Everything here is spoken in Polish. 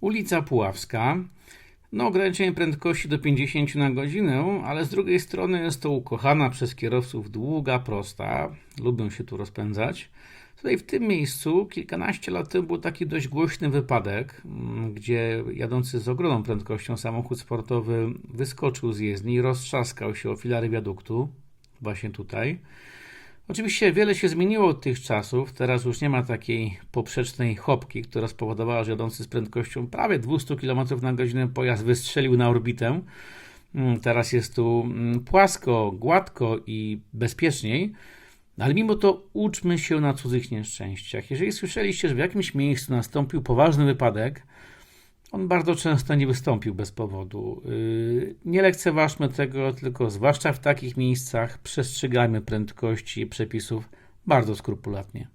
Ulica Puławska. No, ograniczenie prędkości do 50 na godzinę, ale z drugiej strony jest to ukochana przez kierowców długa, prosta. Lubią się tu rozpędzać. Tutaj w tym miejscu kilkanaście lat temu był taki dość głośny wypadek, mm, gdzie jadący z ogromną prędkością samochód sportowy wyskoczył z jezdni i roztrzaskał się o filary wiaduktu. Właśnie tutaj. Oczywiście wiele się zmieniło od tych czasów. Teraz już nie ma takiej poprzecznej chopki, która spowodowała, że jadący z prędkością prawie 200 km na godzinę pojazd wystrzelił na orbitę. Mm, Teraz jest tu mm, płasko, gładko i bezpieczniej. Ale mimo to uczmy się na cudzych nieszczęściach. Jeżeli słyszeliście, że w jakimś miejscu nastąpił poważny wypadek, on bardzo często nie wystąpił bez powodu. Yy, Nie lekceważmy tego, tylko zwłaszcza w takich miejscach przestrzegajmy prędkości i przepisów bardzo skrupulatnie.